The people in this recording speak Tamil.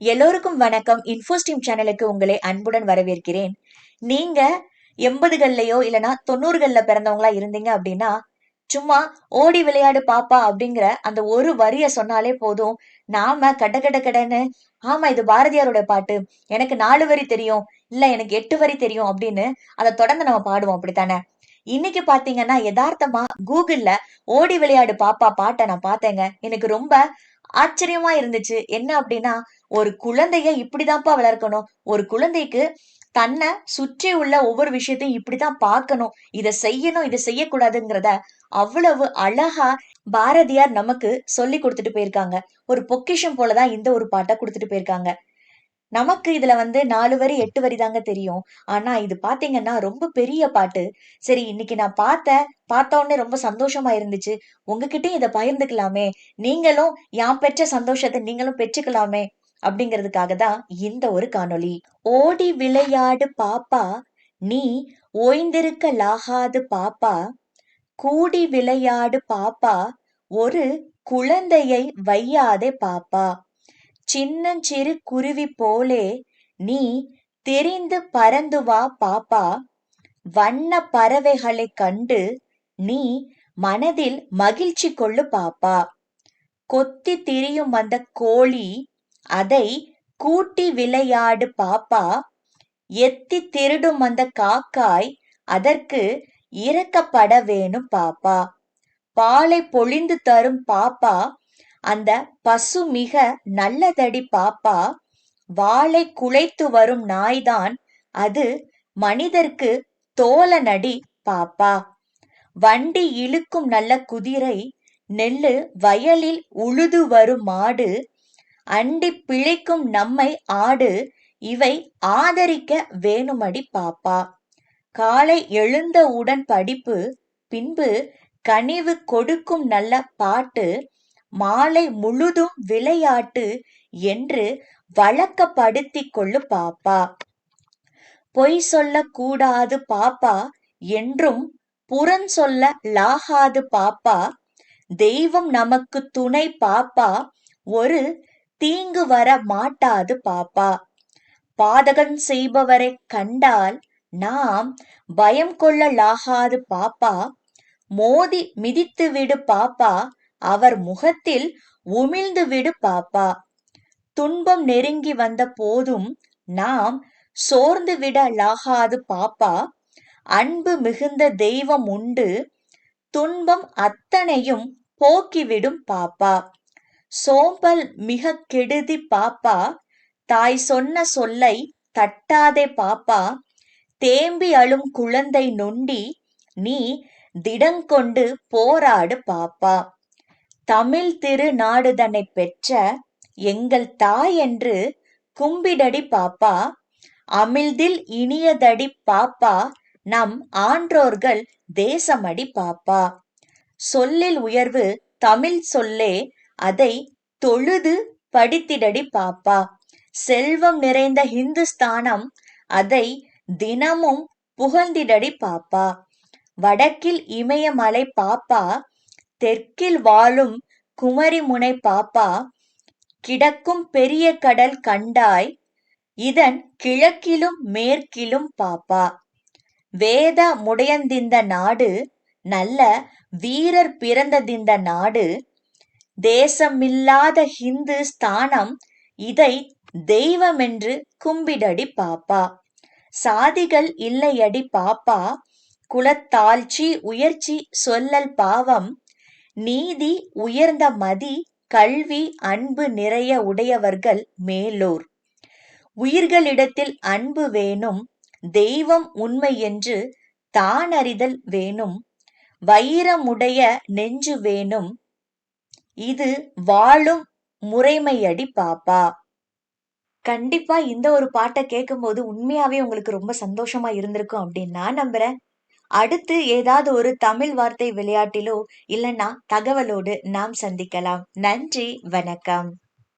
எல்லோருக்கும் வணக்கம். இன்ஃபோஸ்டீம் சேனலுக்கு உங்களை அன்புடன் வரவேற்கிறேன். நீங்க எண்பதுகள்லயோ இல்லனா தொண்ணூறுகள்ல பிறந்தவங்களா இருந்தீங்க அப்படின்னா சும்மா ஓடி விளையாடு பாப்பா அப்படிங்கிற அந்த ஒரு வரிய சொன்னாலே போதும். நாம கட கட கடன்னு ஆமா இது பாரதியாரோட பாட்டு. எனக்கு நாலு வரி தெரியும். இல்ல எனக்கு எட்டு வரி தெரியும் அப்படின்னு அதை தொடர்ந்து நம்ம பாடுவோம். அப்படித்தானே? இன்னைக்கு பாத்தீங்கன்னா யதார்த்தமா கூகுள்ல ஓடி விளையாடு பாப்பா பாட்டை நான் பார்த்தேங்க. எனக்கு ரொம்ப ஆச்சரியமா இருந்துச்சு. என்ன அப்படின்னா ஒரு குழந்தைய இப்படிதான்ப்பா வளர்க்கணும். ஒரு குழந்தைக்கு தன்னை சுற்றி உள்ள ஒவ்வொரு விஷயத்தையும் இப்படிதான் பார்க்கணும். இதை செய்யணும் இதை செய்யக்கூடாதுங்கிறத அவ்வளவு அழகா பாரதியார் நமக்கு சொல்லி கொடுத்துட்டு போயிருக்காங்க. ஒரு பொக்கிஷம் போலதான் இந்த ஒரு பாட்டை கொடுத்துட்டு போயிருக்காங்க. நமக்கு இதுல வந்து நாலு வரி எட்டு வரி தாங்க தெரியும். ஆனா இது பாத்தீங்கன்னா ரொம்ப பெரிய பாட்டு. சரி இன்னைக்கு நான் பார்த்த பார்த்த உடனே ரொம்ப சந்தோஷமா இருந்துச்சு. உங்ககிட்டயும் இதை பகிர்ந்துக்கலாமே. நீங்களும் யான் பெற்ற சந்தோஷத்தை நீங்களும் பெற்றுக்கலாமே. அப்படிங்கிறதுக்காக தான் இந்த ஒரு காணொளி. ஓடி விளையாடு பாப்பா நீ ஓய்ந்திருக்கலாகாது பாப்பா. கூடி விளையாடு பாப்பா ஒரு குழந்தையை வையாதே பாப்பா. சின்னஞ்சிறு குருவி போலே நீ தெரிந்து பறந்து வா பாப்பா. வண்ண பறவைகளை கண்டு நீ மனதில் மகிழ்ச்சி கொள்ளு பாப்பா. கொத்தி திரியும் அந்த கோழி அதை கூட்டி விளையாடு பாப்பா. எத்தி திருடும் அந்த காக்காய் அதற்கு இறக்கப்பட வேணும் பாப்பா. பாலை பொழிந்து தரும் பாப்பா. அந்த பசு மிக நல்லதடி பாப்பா. வாளை குலைத்து வரும் நாய்தான் அது மனிதர்க்கு தோலனடி பாப்பா. வண்டி இழுக்கும் நல்ல குதிரை நெல்லு வயலில் உழுது வரும் மாடு அண்டி பிழைக்கும் நம்மை ஆடு இவை ஆதரிக்க வேணுமடி பாப்பா. காலை எழுந்தவுடன் படிப்பு பின்பு கனிவு கொடுக்கும் நல்ல பாட்டு மாலை முழுதும் விளையாட்டு என்று வழக்கப்படுத்தி கொள்ளு பாப்பா. பொய் சொல்ல கூடாது பாப்பா என்றும் புறன் சொல்ல லாகாது பாப்பா. தெய்வம் நமக்கு துணை பாப்பா ஒரு தீங்கு வர மாட்டாது பாப்பா. பாதகன் செய்பவரை கண்டால் நாம் பயம் கொள்ளலாகாது பாப்பா. மோதி மிதித்து விடு பாப்பா. அவர் முகத்தில் உமிழ்ந்து விடு பாப்பா. துன்பம் நெருங்கி வந்த போதும் நாம் சோர்ந்து விடலாகாது பாப்பா. அன்பு மிகுந்த தெய்வம் உண்டு. துன்பம் அத்தனையும் போக்கிவிடும் பாப்பா. சோம்பல் மிக கெடுதி பாப்பா. தாய் சொன்ன சொல்லை தட்டாதே பாப்பா. தேம்பி அழும் குழந்தை நொண்டி நீ திடங்கொண்டு போராடு பாப்பா. தமிழ் திரு நாடுதனை பெற்ற எங்கள் தாய் என்று கும்பிடடி பாப்பா. அமிழ்தில் இனியதடி பாப்பா. நம் ஆன்றோர்கள் தேசமடி பாப்பா. சொல்லில் உயர்வு தமிழ் சொல்லே அதை தொழுது படித்திடடி பாப்பா. செல்வம் நிறைந்த ஹிந்துஸ்தானம் அதை தினமும் புகழ்ந்திடடி பாப்பா. வடக்கில் இமயமலை பாப்பா தெற்கில் வாழும் குமரிமுனை பாப்பா கிடக்கும் பெரிய கடல் கண்டாய் இதன் கிழக்கிலும் மேற்கிலும் பாப்பா. வேத முடையந்திந்த நாடு நல்ல வீரர் பிறந்ததிந்த நாடு தேசமில்லாத ஹிந்து ஸ்தானம் இதை தெய்வமென்று கும்பிடடி பாப்பா. சாதிகள் இல்லையடி பாப்பா. குலத்தாழ்ச்சி உயர்ச்சி சொல்லல் பாவம். நீதி உயர்ந்த மதி கல்வி அன்பு நிறைய உடையவர்கள் மேலோர். உயிர்களிடத்தில் அன்பு வேணும் தெய்வம் உண்மை என்று தானறிதல் வேணும். வைரமுடைய நெஞ்சு வேணும் இது வாழும் முறைமையடி பாப்பா. கண்டிப்பா இந்த ஒரு பாட்டை கேட்கும்போது உண்மையாவே உங்களுக்கு ரொம்ப சந்தோஷமா இருந்திருக்கும் அப்படின்னு நான் நம்புறேன். அடுத்து ஏதாவது ஒரு தமிழ் வார்த்தை விளையாட்டிலோ இல்லைன்னா தகவலோடு நாம் சந்திக்கலாம். நன்றி வணக்கம்.